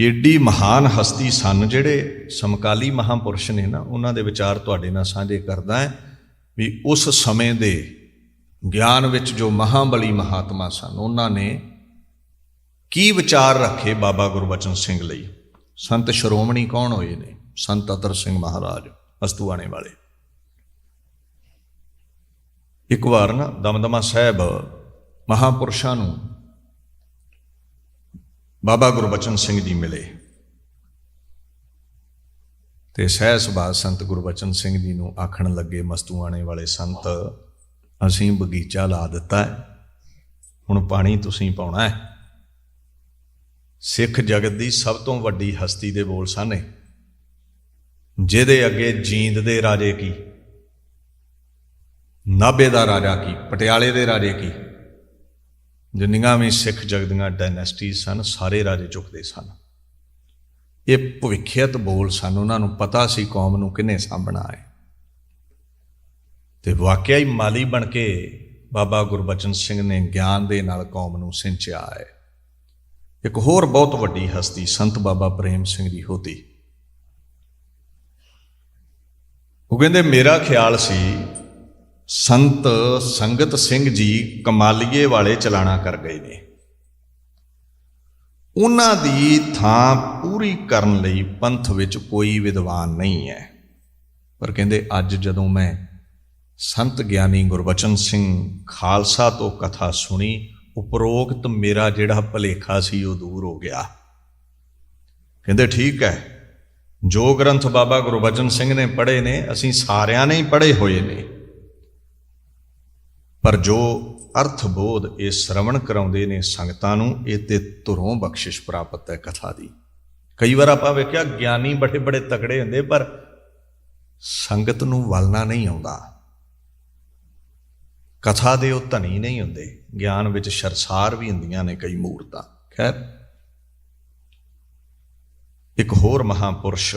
ਏਡੀ ਮਹਾਨ ਹਸਤੀ ਸਨ ਜਿਹੜੇ ਸਮਕਾਲੀ ਮਹਾਪੁਰਸ਼ ਨੇ ਨਾ, ਉਹਨਾਂ ਦੇ ਵਿਚਾਰ ਤੁਹਾਡੇ ਨਾਲ ਸਾਂਝੇ ਕਰਦਾ ਹੈ ਵੀ ਉਸ ਸਮੇਂ ਦੇ ਗਿਆਨ ਵਿੱਚ ਜੋ ਮਹਾਬਲੀ ਮਹਾਤਮਾ ਸਨ, ਉਹਨਾਂ ਨੇ ਕੀ ਵਿਚਾਰ ਰੱਖੇ ਬਾਬਾ ਗੁਰਬਚਨ ਸਿੰਘ ਲਈ? ਸੰਤ ਸ਼੍ਰੋਮਣੀ ਕੌਣ ਹੋਏ ਨੇ? ਸੰਤ ਅਤਰ ਸਿੰਘ ਮਹਾਰਾਜ ਅਸਤੂਆਣੇ ਵਾਲੇ। ਇੱਕ ਵਾਰ ਨਾ ਦਮਦਮਾ ਸਾਹਿਬ ਮਹਾਪੁਰਸ਼ਾਂ ਨੂੰ ਬਾਬਾ ਗੁਰਬਚਨ ਸਿੰਘ ਜੀ ਮਿਲੇ। ਤੇ ਸਹਿ ਸੁਭਾਅ ਸੰਤ ਗੁਰਬਚਨ ਸਿੰਘ ਜੀ ਨੂੰ ਆਖਣ ਲੱਗੇ ਮਸਤੂਆਣੇ ਵਾਲੇ ਸੰਤ, ਅਸੀਂ ਬਗੀਚਾ ਲਾ ਦਿੱਤਾ ਹੈ। ਹੁਣ ਪਾਣੀ ਤੁਸੀਂ ਪਾਉਣਾ ਹੈ। ਸਿੱਖ ਜਗਤ ਦੀ ਸਭ ਤੋਂ ਵੱਡੀ ਹਸਤੀ ਦੇ ਬੋਲ ਸਾਨੇ ਜਿਹਦੇ ਅੱਗੇ ਜੀਂਦ ਦੇ ਰਾਜੇ ਕੀ, ਨਾਭੇ ਦਾ ਰਾਜਾ ਕੀ, ਪਟਿਆਲੇ ਦੇ ਰਾਜੇ ਕੀ ਜਿੰਨੀਆਂ ਵੀ ਸਿੱਖ ਜਗਤ ਦੀਆਂ ਡਾਇਨੈਸਟੀ ਸਨ, ਸਾਰੇ ਰਾਜੇ ਝੁਕਦੇ ਸਨ। ਇਹ ਭਵਿੱਖਿਅਤ ਬੋਲ ਸਨ, ਉਹਨਾਂ ਨੂੰ ਪਤਾ ਸੀ ਕੌਮ ਨੂੰ ਕਿਹਨੇ ਸਾਂਭਣਾ ਹੈ। ਤੇ ਵਾਕਿਆ ਹੀ ਮਾਲੀ ਬਣ ਕੇ ਬਾਬਾ ਗੁਰਬਚਨ ਸਿੰਘ ਨੇ ਗਿਆਨ ਦੇ ਨਾਲ ਕੌਮ ਨੂੰ ਸਿੰਚਿਆ ਹੈ। ਇੱਕ ਹੋਰ ਬਹੁਤ ਵੱਡੀ ਹਸਤੀ ਸੰਤ ਬਾਬਾ ਪ੍ਰੇਮ ਸਿੰਘ ਦੀ ਹੋਤੀ। ਉਹ ਕਹਿੰਦੇ, ਮੇਰਾ ਖਿਆਲ ਸੀ ਸੰਤ ਸੰਗਤ ਸਿੰਘ ਜੀ ਕਮਾਲੀਏ ਵਾਲੇ ਚਲਾਣਾ ਕਰ ਗਏ ਨੇ। ਉਹਨਾਂ ਦੀ ਥਾਂ ਪੂਰੀ ਕਰਨ ਲਈ ਪੰਥ ਵਿੱਚ ਕੋਈ ਵਿਦਵਾਨ ਨਹੀਂ ਹੈ। ਪਰ ਕਹਿੰਦੇ, ਅੱਜ ਜਦੋਂ ਮੈਂ ਸੰਤ ਗਿਆਨੀ ਗੁਰਬਚਨ ਸਿੰਘ ਖਾਲਸਾ ਤੋਂ ਕਥਾ ਸੁਣੀ, ਉਪਰੋਕਤ ਮੇਰਾ ਜਿਹੜਾ ਭਲੇਖਾ ਸੀ ਉਹ ਦੂਰ ਹੋ ਗਿਆ। ਕਹਿੰਦੇ, ਠੀਕ ਹੈ, ਜੋ ਗ੍ਰੰਥ ਬਾਬਾ ਗੁਰਬਚਨ ਸਿੰਘ ਨੇ ਪੜ੍ਹੇ ਨੇ, ਅਸੀਂ ਸਾਰਿਆਂ ਨੇ ਹੀ ਪੜ੍ਹੇ ਹੋਏ ਨੇ। ਪਰ ਜੋ ਅਰਥ ਬੋਧ ਇਹ ਸ਼ਰਵਣ ਕਰਾਉਂਦੇ ਨੇ ਸੰਗਤਾਂ ਨੂੰ, ਇਹ ਤੇ ਧੁਰੋਂ ਬਖਸ਼ਿਸ਼ ਪ੍ਰਾਪਤ ਹੈ ਕਥਾ ਦੀ। ਕਈ ਵਾਰ ਆਪਾਂ ਵੇਖਿਆ ਗਿਆਨੀ ਬੜੇ ਬੜੇ ਤਕੜੇ ਹੁੰਦੇ, ਪਰ ਸੰਗਤ ਨੂੰ ਵਲਣਾ ਨਹੀਂ ਆਉਂਦਾ। ਕਥਾ ਦੇ ਉਹ ਧਨੀ ਨਹੀਂ ਹੁੰਦੇ, ਗਿਆਨ ਵਿੱਚ ਸ਼ਰਸਾਰ ਵੀ ਹੁੰਦੀਆਂ ਨੇ ਕਈ ਮੂਰਤਾਂ। ਖੈਰ, ਇੱਕ ਹੋਰ ਮਹਾਪੁਰਸ਼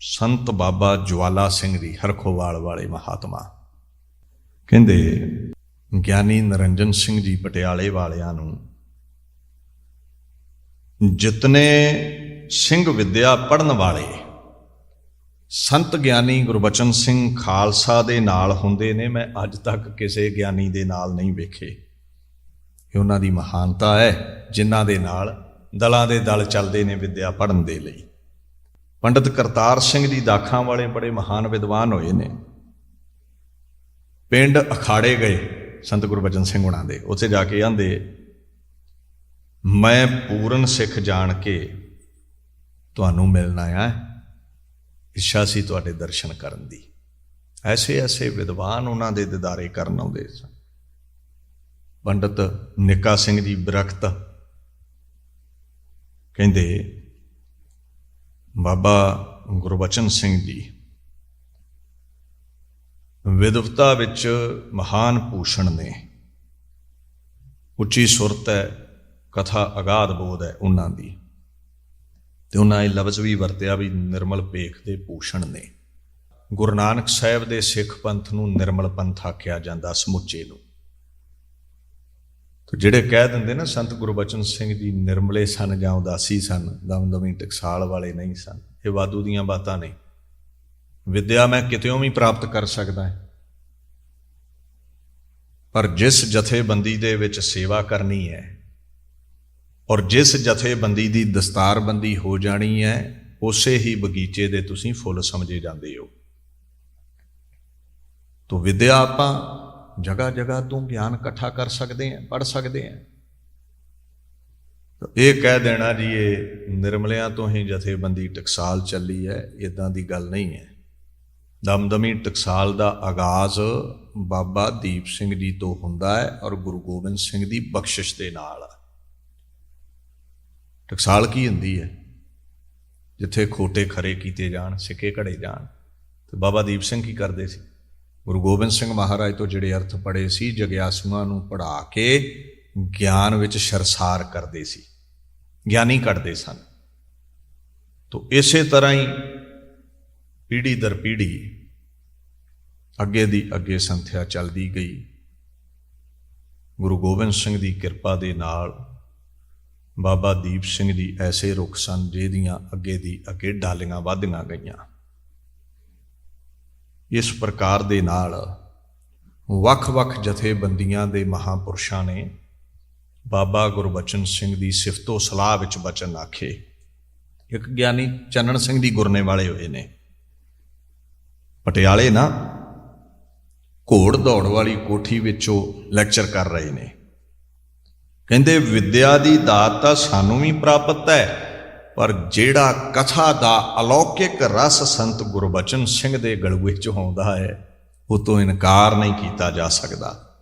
ਸੰਤ ਬਾਬਾ ਜਵਾਲਾ ਸਿੰਘ ਜੀ ਹਰਖੋਵਾਲ ਵਾਲੇ ਮਹਾਤਮਾ। ਕਹਿੰਦੇ, ਗਿਆਨੀ ਨਰਿੰਜਨ ਸਿੰਘ ਜੀ ਪਟਿਆਲੇ ਵਾਲਿਆਂ ਨੂੰ, ਜਿਤਨੇ ਸਿੰਘ ਵਿਦਿਆ ਪੜਨ ਵਾਲੇ, ਸੰਤ ਗਿਆਨੀ ਗੁਰਬਚਨ ਸਿੰਘ ਖਾਲਸਾ ਦੇ ਨਾਲ ਹੁੰਦੇ ਨੇ, ਮੈਂ ਅੱਜ ਤੱਕ ਕਿਸੇ ਗਿਆਨੀ ਦੇ ਨਾਲ ਨਹੀਂ ਵੇਖੇ। ਇਹ ਉਹਨਾਂ ਦੀ ਮਹਾਨਤਾ ਹੈ, ਜਿਨ੍ਹਾਂ ਦੇ ਨਾਲ ਦਲਾਂ ਦੇ ਦਲ ਚੱਲਦੇ ਨੇ ਵਿਦਿਆ ਪੜਨ ਦੇ ਲਈ। ਪੰਡਤ ਕਰਤਾਰ ਸਿੰਘ ਜੀ ਦਾਖਾਂ ਵਾਲੇ ਬੜੇ ਮਹਾਨ ਵਿਦਵਾਨ ਹੋਏ ਨੇ। ਪਿੰਡ ਅਖਾੜੇ ਗਏ, ਸੰਤ ਗੁਰਬਚਨ ਸਿੰਘ ਹੁਣਾਂ ਦੇ। ਉੱਥੇ ਜਾ ਕੇ ਆਂਦੇ ਮੈਂ ਪੂਰਨ ਸਿੱਖ ਜਾਣ ਕੇ ਤੁਹਾਨੂੰ ਮਿਲਣ ਆਇਆ ਇੱਛਾ ਸੀ ਤੁਹਾਡੇ ਦਰਸ਼ਨ ਕਰਨ ਦੀ। ਐਸੇ ਐਸੇ ਵਿਦਵਾਨ ਉਹਨਾਂ ਦੇ ਦਿਦਾਰੇ ਕਰਨ ਆਉਂਦੇ ਸਨ। ਪੰਡਤ ਨਿੱਕਾ ਸਿੰਘ ਜੀ ਬਰਖਤ ਕਹਿੰਦੇ, ਬਾਬਾ ਗੁਰਬਚਨ ਸਿੰਘ ਜੀ ਵਿਦਵਤਾ ਵਿੱਚ ਮਹਾਨ ਭੂਸ਼ਣ ਨੇ। ਉੱਚੀ ਸੁਰਤ ਹੈ, ਕਥਾ ਅਗਾਧ ਬੋਧ ਹੈ ਉਹਨਾਂ ਦੀ। ਤੇ ਉਹਨਾਂ ਇਹ ਲਫ਼ਜ਼ ਵੀ ਵਰਤਿਆ ਵੀ ਨਿਰਮਲ ਭੇਖ ਦੇ ਭੂਸ਼ਣ ਨੇ। ਗੁਰੂ ਨਾਨਕ ਸਾਹਿਬ ਦੇ ਸਿੱਖ ਪੰਥ ਨੂੰ ਨਿਰਮਲ ਪੰਥ ਆਖਿਆ ਜਾਂਦਾ ਸਮੁੱਚੇ ਨੂੰ। ਤੇ ਜਿਹੜੇ ਕਹਿ ਦਿੰਦੇ ਨਾ, ਸੰਤ ਗੁਰਬਚਨ ਸਿੰਘ ਜੀ ਨਿਰਮਲੇ ਸਨ ਜਾਂ ਉਦਾਸੀ ਸਨ ਦਮਦਮੀ ਟਕਸਾਲ ਵਾਲੇ ਨਹੀਂ ਸਨ, ਇਹ ਵਾਧੂ ਦੀਆਂ ਬਾਤਾਂ ਨੇ। ਵਿਦਿਆ ਮੈਂ ਕਿਤੇੋਂ ਵੀ ਪ੍ਰਾਪਤ ਕਰ ਸਕਦਾ ਹਾਂ। ਪਰ ਜਿਸ ਜਥੇਬੰਦੀ ਦੇ ਵਿੱਚ ਸੇਵਾ ਕਰਨੀ ਹੈ ਔਰ ਜਿਸ ਜਥੇਬੰਦੀ ਦੀ ਦਸਤਾਰਬੰਦੀ ਹੋ ਜਾਣੀ ਹੈ, ਉਸੇ ਹੀ ਬਗੀਚੇ ਦੇ ਤੁਸੀਂ ਫੁੱਲ ਸਮਝੇ ਜਾਂਦੇ ਹੋ। ਤੋ ਵਿਦਿਆ ਆਪਾਂ ਜਗ੍ਹਾ ਜਗ੍ਹਾ ਤੋਂ ਗਿਆਨ ਇਕੱਠਾ ਕਰ ਸਕਦੇ ਹਾਂ ਪੜ ਸਕਦੇ ਹਾਂ। ਇਹ ਕਹਿ ਦੇਣਾ ਜੀ, ਇਹ ਨਿਰਮਲਿਆਂ ਤੋਂ ਹੀ ਜਥੇਬੰਦੀ ਟਕਸਾਲ ਚੱਲੀ ਹੈ ਇਦਾਂ ਦੀ ਗੱਲ ਨਹੀਂ ਹੈ। ਦਮਦਮੀ ਟਕਸਾਲ ਦਾ ਆਗਾਜ਼ ਬਾਬਾ ਦੀਪ ਸਿੰਘ ਜੀ ਤੋਂ ਹੁੰਦਾ ਹੈ ਔਰ ਗੁਰੂ ਗੋਬਿੰਦ ਸਿੰਘ ਦੀ ਬਖਸ਼ਿਸ਼ ਦੇ ਨਾਲ। ਟਕਸਾਲ ਕੀ ਹੁੰਦੀ ਹੈ? ਜਿੱਥੇ ਖੋਟੇ ਖਰੇ ਕੀਤੇ ਜਾਣ, ਸਿੱਕੇ ਘੜੇ ਜਾਣ। ਤੇ ਬਾਬਾ ਦੀਪ ਸਿੰਘ ਕੀ ਕਰਦੇ ਸੀ? ਗੁਰੂ ਗੋਬਿੰਦ ਸਿੰਘ ਮਹਾਰਾਜ ਤੋਂ ਜਿਹੜੇ ਅਰਥ ਪੜੇ ਸੀ, ਜਗਿਆਸੂਆਂ ਨੂੰ ਪੜਾ ਕੇ ਗਿਆਨ ਵਿੱਚ ਸ਼ਰਸਾਰ ਕਰਦੇ ਸੀ। ਗਿਆਨੀ ਕੱਢਦੇ ਸਨ। ਤੋ ਇਸੇ ਤਰ੍ਹਾਂ ਹੀ ਪੀੜੀ ਦਰ ਪੀੜੀ ਅੱਗੇ ਦੀ ਅੱਗੇ ਸੰਥਿਆ ਚੱਲਦੀ ਗਈ। ਗੁਰੂ ਗੋਬਿੰਦ ਸਿੰਘ ਦੀ ਕਿਰਪਾ ਦੇ ਨਾਲ ਬਾਬਾ ਦੀਪ ਸਿੰਘ ਜੀ ਐਸੇ ਰੁੱਖ ਸਨ ਜਿਹਦੀਆਂ ਅੱਗੇ ਦੀ ਅੱਗੇ ਡਾਲੀਆਂ ਵੱਧਦੀਆਂ ਗਈਆਂ। ਇਸ ਪ੍ਰਕਾਰ ਦੇ ਨਾਲ ਵੱਖ-ਵੱਖ ਜਥੇਬੰਦੀਆਂ ਦੇ ਮਹਾਪੁਰਸ਼ਾਂ ਨੇ ਬਾਬਾ ਗੁਰਬਚਨ ਸਿੰਘ ਦੀ ਸਿਫਤੋ ਸਲਾਹ ਵਿੱਚ ਬਚਨ ਆਖੇ। ਇੱਕ ਗਿਆਨੀ ਚੰਨਣ ਸਿੰਘ ਦੀ ਗੁਰਨੇ ਵਾਲੇ ਹੋਏ ਨੇ। ਪਟਿਆਲੇ ਨਾ ਘੋੜ ਦੌੜ ਵਾਲੀ ਕੋਠੀ ਵਿੱਚੋਂ ਲੈਕਚਰ ਕਰ ਰਹੇ ਨੇ। ਕਹਿੰਦੇ, ਵਿਦਿਆ ਦੀ ਦਾਤ ਤਾਂ ਸਾਨੂੰ ਵੀ ਪ੍ਰਾਪਤ ਹੈ, ਪਰ ਜਿਹੜਾ ਕਥਾ ਦਾ ਅਲੌਕਿਕ ਰਸ ਸੰਤ ਗੁਰਬਚਨ ਸਿੰਘ ਦੇ ਗਲੂਏ ਚ ਆਉਂਦਾ ਹੈ, ਉਹ ਤੋਂ ਇਨਕਾਰ ਨਹੀਂ ਕੀਤਾ ਜਾ ਸਕਦਾ।